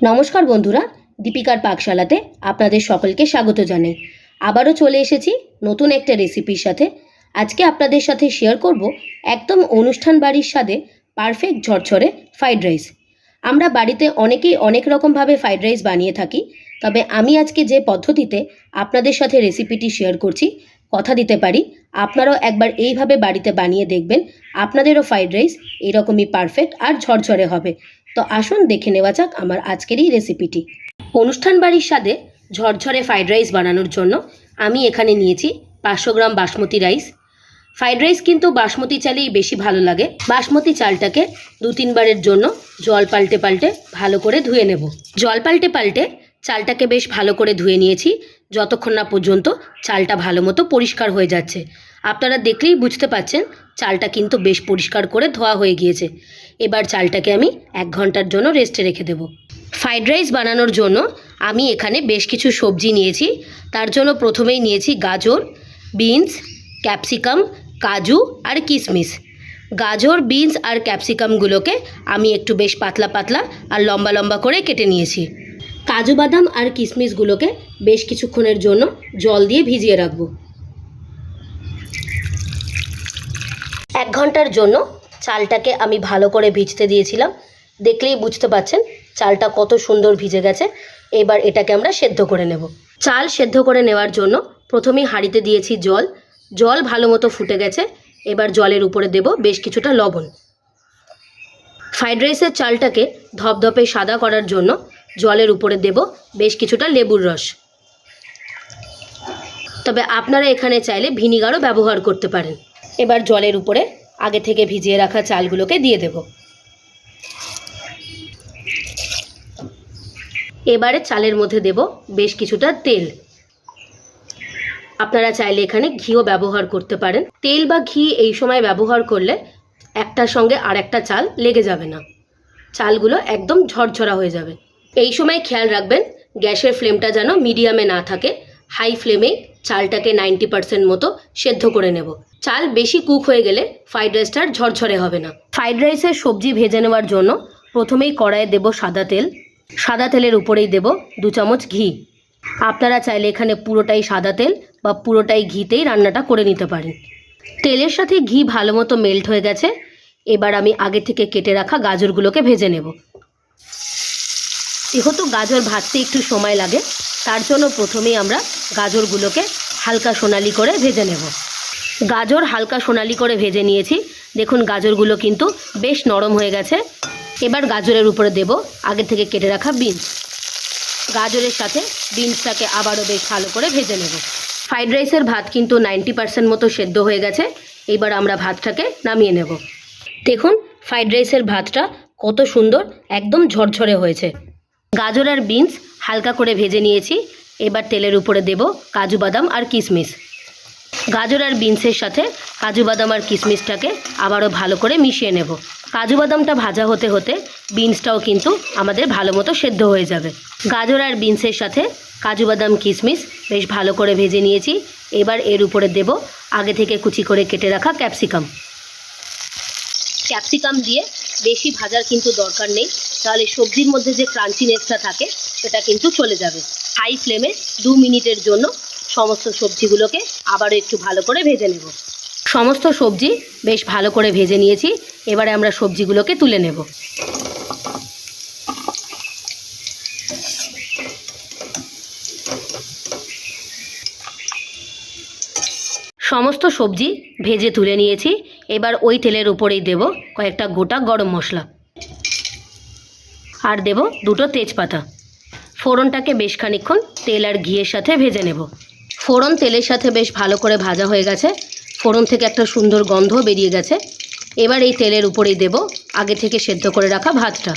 নমস্কার বন্ধুরা, দীপিকার পাকশালাতে আপনাদের সকলকে স্বাগত জানাই। আবারও চলে এসেছি নতুন একটা রেসিপির সাথে। আজকে আপনাদের সাথে শেয়ার করব একদম অনুষ্ঠান বাড়ির স্বাদে পারফেক্ট ঝরঝরে ফ্রাইড রাইস আমরা বাড়িতে অনেকেই অনেক রকমভাবে ফ্রাইড রাইস বানিয়ে থাকি, তবে আমি আজকে যে পদ্ধতিতে আপনাদের সাথে রেসিপিটি শেয়ার করছি, কথা দিতে পারি, আপনারাও একবার এইভাবে বাড়িতে বানিয়ে দেখবেন, আপনাদেরও ফ্রাইড রাইস এরকমই পারফেক্ট আর ঝরঝরে হবে। তো আসুন দেখে নেওয়া যাক আমার আজকের এই রেসিপিটি অনুষ্ঠান বাড়ির স্বাদে ঝরঝরে ফ্রাইড রাইস বানানোর জন্য আমি এখানে নিয়েছি পাঁচশো gram basmati rice fried rice কিন্তু বাসমতি চালেই বেশি ভালো লাগে। বাসমতি চালটাকে দু তিনবারের জন্য জল পাল্টে পাল্টে ভালো করে ধুয়ে নেব। জল পাল্টে পাল্টে চালটাকে বেশ ভালো করে ধুয়ে নিয়েছি। যতক্ষণ না পর্যন্ত চালটা ভালো মতো পরিষ্কার হয়ে যাচ্ছে। আপনারা দেখলেই বুঝতে পাচ্ছেন চালটা কিন্তু বেশ পরিষ্কার করে ধোয়া হয়ে গিয়েছে। এবার চালটাকে আমি এক ঘণ্টার জন্য রেস্টে রেখে দেব। ফ্রাইড রাইস বানানোর জন্য আমি এখানে বেশ কিছু সবজি নিয়েছি। তার জন্য প্রথমেই নিয়েছি গাজর বিনস ক্যাপসিকাম কাজু আর কিশমিশ গাজর বিনস আর ক্যাপসিকামগুলোকে আমি একটু বেশ পাতলা পাতলা আর লম্বা লম্বা করে কেটে নিয়েছি। কাজু বাদাম আর কিশমিশগুলোকে বেশ কিছুক্ষণের জন্য জল দিয়ে ভিজিয়ে রাখব। এক ঘণ্টার জন্য চালটাকে আমি ভালো করে ভিজতে দিয়েছিলাম। দেখলেই বুঝতে পাচ্ছেন চালটা কত সুন্দর ভিজে গেছে। এবার এটাকে আমরা সেদ্ধ করে নেব। চাল সেদ্ধ করে নেওয়ার জন্য প্রথমেই হাঁড়িতে দিয়েছি জল। জল ভালো মতো ফুটে গেছে। এবার জলের উপরে দেব বেশ কিছুটা লবণ। ফ্রাইড রাইসের চালটাকে ধপধপে সাদা করার জন্য জলের উপরে দেব বেশ কিছুটা লেবুর রস। তবে আপনারা এখানে চাইলে ভিনিগারও ব্যবহার করতে পারেন। এবার জলের উপরে আগে থেকে ভিজিয়ে রাখা চালগুলোকে দিয়ে দেব। এবারে চালের মধ্যে দেব বেশ কিছুটা তেল। আপনারা চাইলে এখানে ঘিও ব্যবহার করতে পারেন। তেল বা ঘি এই সময় ব্যবহার করলে একটার সঙ্গে আর একটা চাল লেগে যাবে না। চালগুলো একদম ঝরঝরা হয়ে যাবে। এই সময় খেয়াল রাখবেন, গ্যাসের ফ্লেমটা যেন মিডিয়ামে না থাকে, হাই ফ্লেমে চালটাকে নাইনটি পার্সেন্ট মতো সেদ্ধ করে নেব। চাল বেশি কুক হয়ে গেলে ফ্রাইড রাইসটার ঝরঝরে হবে না। ফ্রাইড রাইসের সবজি ভেজে নেওয়ার জন্য প্রথমেই কড়াইয়ে দেব সাদা তেল। সাদা তেলের উপরেই দেব দু চামচ ঘি। আপনারা চাইলে এখানে পুরোটাই সাদা তেল বা পুরোটাই ঘিতেই রান্নাটা করে নিতে পারেন। তেলের সাথে ঘি ভালো মতো মেল্ট হয়ে গেছে। এবার আমি আগে থেকে কেটে রাখা গাজরগুলোকে ভেজে নেব। যেহেতু গাজর ভাজতে একটু সময় লাগে তার জন্য প্রথমেই আমরা গাজরগুলোকে হালকা সোনালি করে ভেজে নেব। গাজর হালকা সোনালি করে ভেজে নিয়েছি। দেখুন, গাজরগুলো কিন্তু বেশ নরম হয়ে গেছে। এবার গাজরের উপরে দেব আগে থেকে কেটে রাখা বিনস। গাজরের সাথে বিনসটাকে আবারও বেশ ভালো করে ভেজে নেব। ফ্রাইড রাইসের ভাত কিন্তু নাইনটি পার্সেন্ট মতো সেদ্ধ হয়ে গেছে। এবার আমরা ভাতটাকে নামিয়ে নেব। দেখুন, ফ্রাইড রাইসের ভাতটা কত সুন্দর, একদম ঝরঝরে হয়েছে। গাজর আর বিনস হালকা করে ভেজে নিয়েছি। এবার তেলের উপরে দেব কাজু বাদাম আর কিশমিশ গাজর আর বিনসের সাথে কাজু বাদাম আর কিশমিশটাকে আবারও ভালো করে মিশিয়ে নেব। কাজু বাদামটা ভাজা হতে হতে বিনসটাও কিন্তু আমাদের ভালো মতো সেদ্ধ হয়ে যাবে। গাজর আর বিনসের সাথে কাজু বাদাম কিশমিশ বেশ ভালো করে ভেজে নিয়েছি। এবার এর উপরে দেব আগে থেকে কুচি করে কেটে রাখা ক্যাপসিকাম। ক্যাপসিকাম দিয়ে বেশি ভাজার কিন্তু দরকার নেই। তাহলে সবজির মধ্যে যে ক্রাঞ্চিনেসটা থাকে সেটা কিন্তু চলে যাবে। হাই ফ্লেমে দু মিনিটের জন্য সমস্ত সবজিগুলোকে আবারও একটু ভালো করে ভেজে নেব। সমস্ত সবজি বেশ ভালো করে ভেজে নিয়েছি। এবারে আমরা সবজিগুলোকে তুলে নেব। সমস্ত সবজি ভেজে তুলে নিয়েছি। এবার ওই তেলের উপরেই দেব কয়েকটা গোটা গরম মশলা। আর দেব দুটো তেজপাতা। ফোড়নটাকে বেশ খানিক্ষণ তেল আর ঘিয়ের সাথে ভেজে নেব। ফোড়ন তেলের সাথে বেশ ভালো করে ভাজা হয়ে গেছে। ফোড়ন থেকে একটা সুন্দর গন্ধ বেরিয়ে গেছে। এবার এই তেলের উপরেই দেব আগে থেকে সেদ্ধ করে রাখা ভাতটা।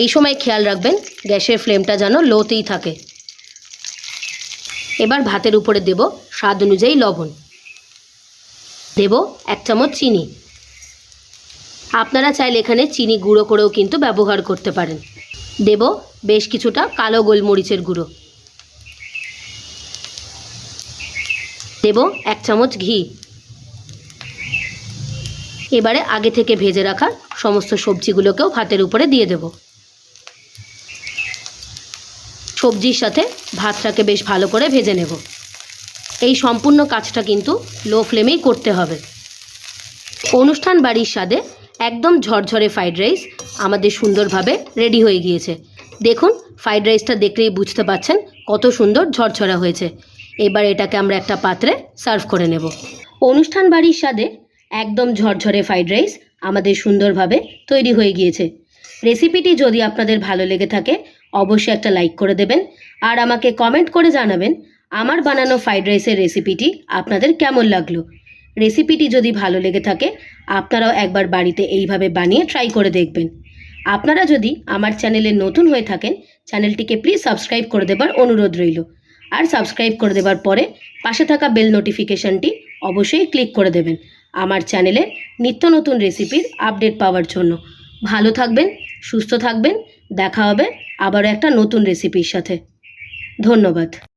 এই সময় খেয়াল রাখবেন, গ্যাসের ফ্লেমটা যেন লোতেই থাকে। এবার ভাতের উপরে দেব স্বাদ অনুযায়ী লবণ। দেব এক চামচ চিনি। আপনারা চাইলে এখানে চিনি গুঁড়ো করেও কিন্তু ব্যবহার করতে পারেন। দেব বেশ কিছুটা কালো গোলমরিচের গুঁড়ো। দেব এক চামচ ঘি। এবারে আগে থেকে ভেজে রাখা সমস্ত সবজিগুলোকেও ভাতের উপরে দিয়ে দেব। সবজির সাথে ভাতটাকে বেশ ভালো করে ভেজে নেব। এই সম্পূর্ণ কাজটা কিন্তু লো ফ্লেমেই করতে হবে। অনুষ্ঠান বাড়ির স্বাদে একদম ঝরঝরে ফ্রাইড রাইস আমাদের সুন্দরভাবে রেডি হয়ে গিয়েছে। দেখুন ফ্রাইড রাইসটা দেখলেই বুঝতে পাচ্ছেন কত সুন্দর ঝরঝরা হয়েছে। এবার এটাকে আমরা একটা পাত্রে সার্ভ করে নেব। অনুষ্ঠান বাড়ির স্বাদে একদম ঝরঝরে ফ্রাইড রাইস আমাদের সুন্দরভাবে তৈরি হয়ে গিয়েছে। রেসিপিটি যদি আপনাদের ভালো লেগে থাকে, অবশ্যই একটা লাইক করে দেবেন আর আমাকে কমেন্ট করে জানাবেন আমার বানানো ফ্রাইড রাইসের রেসিপিটি আপনাদের কেমন লাগল। রেসিপিটি যদি ভালো লেগে থাকে, আপনারাও একবার বাড়িতে এইভাবে বানিয়ে ট্রাই করে দেখবেন। আপনারা যদি আমার চ্যানেলে নতুন হয়ে থাকেন, চ্যানেলটিকে প্লিজ সাবস্ক্রাইব করে দেবার অনুরোধ রইল। আর সাবস্ক্রাইব করে দেবার পরে পাশে থাকা বেল নোটিফিকেশনটি অবশ্যই ক্লিক করে দেবেন আমার চ্যানেলে নিত্য নতুন রেসিপির আপডেট পাওয়ার জন্য। ভালো থাকবেন, সুস্থ থাকবেন, দেখা হবে আবারও একটা নতুন রেসিপির সাথে। ধন্যবাদ।